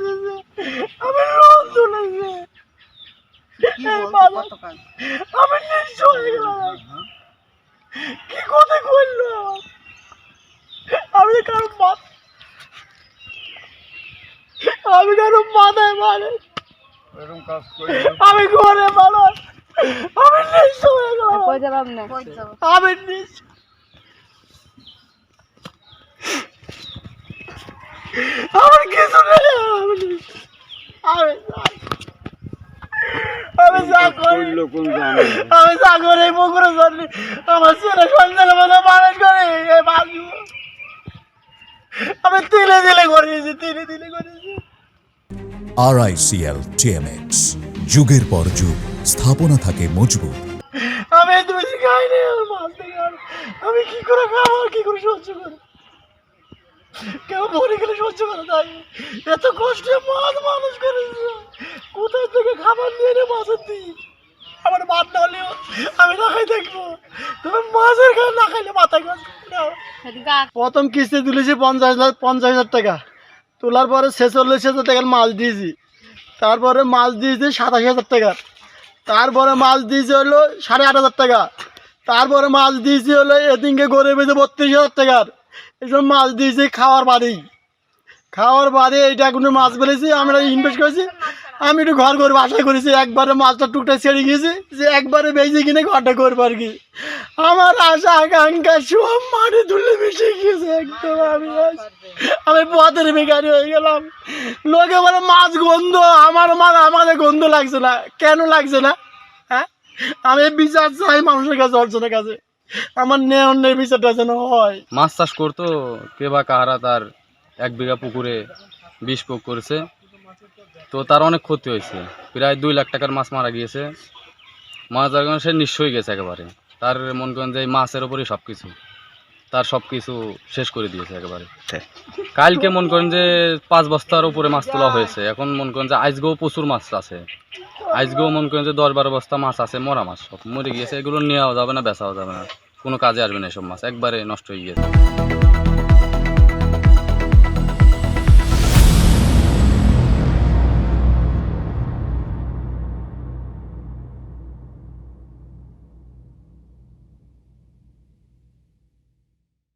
দিছে আমি লোন তুলেছি কি এই বলছো বাবা, কত কাজ আমি নিঃস্ব হয়ে গেলাম কি কথা করল আমি কারও আমি কারও মাথায় মানে করে আমি ঘরে মানুষ আমি নিঃস্ব হয়ে গেলাম কই যাবাম না কই যাব? আমি নিঃস্ব আমার কিছু নেই আমি নিঃস্ব। আমি আমি যা করি করল কোন জানে? আমি সাগরে পুকুরে চলি আমার ছেলে সন্তানের মতো মানুষ করে এই বাজু। আমি তিলে তিলে করিয়েছি তিলে তিলে করিয়েছি আরআইসিএল টিএমএক্স যুগের পর যুগ স্থাপনা থাকে মজবুত। আমি দুই খাই নি আর মাছ আমি কি করে খাব আর কি করে সহ্য করি কেউ মরে গেলে সহ্য করে তাই এত কষ্টে মাছ মানুষ করেছে। কোথায় থেকে খাবার নিয়ে এনে মাছের দিই আমার ভাত না হলেও আমি না খাই তুমি মাছের না খাইলে মাথায় প্রথম কিস্তি তুলেছি পঞ্চাশ লাখ, পঞ্চাশ হাজার টাকা। তোলার পরে ছেচল্লিশ হাজার টাকার মাছ দিয়েছি। তারপরে মাছ দিয়েছি সাতাশ হাজার টাকার। তারপরে মাছ দিয়েছি হলো সাড়ে আট হাজার টাকা। তারপরে মাছ দিয়েছি হলো এদিনকে গড়ে বেঁধে বত্রিশ হাজার টাকার। এইসব মাছ দিয়েছি খাওয়ার বাড়ি। খাওয়ার বাদে এইটা কোনো মাছ ফেলেছি, আমরা ইনভেস্ট করেছি। আমি একটু ঘর করে বাসায় করেছি, একবারে মাছটা টুকটা ছেড়ে গিয়েছি, যে একবারে বেঁচে কিনে ঘরটা করব আর কি। আমার আশা, আকাঙ্ক্ষা সব মাঠে ধুলে মিশে গিয়েছে একদম আমি আমি পথের বেকারি হয়ে গেলাম। লোকে বলে, মাছ গন্ধ, আমার মাছ, আমাদের গন্ধ লাগছে না। কেন লাগছে না? হ্যাঁ? আমি বিচার চাই মানুষের কাছে, অর্জনের কাছে। আমার নেই অন্যের বিচারটা যেন হয়। মাছ চাষ করতো, কে বা কাহারা তার এক বিঘা পুকুরে বিষ করেছে। তো তার অনেক ক্ষতি হয়েছে। প্রায় দুই লাখ টাকার মাছ মারা গিয়েছে। মাছ যার কারণে সে নিশ্চয়ই গেছে একেবারে। তার মন করেন যে মাছের ওপরই সব কিছু তার সব কিছু শেষ করে দিয়েছে একেবারে। কালকে মন করেন যে পাঁচ বস্তার উপরে মাছ তোলা হয়েছে। এখন মন করেন যে আজকেও প্রচুর মাছ আছে। আজকেও মন করেন যে দশ বারো বস্তা মাছ আছে মরা মাছ। সব মরে গিয়েছে এগুলো নেওয়া যাবে না বেচাও যাবে না। কোনো কাজে আসবে না এসব মাছ। একবারে নষ্ট হয়ে গিয়েছে।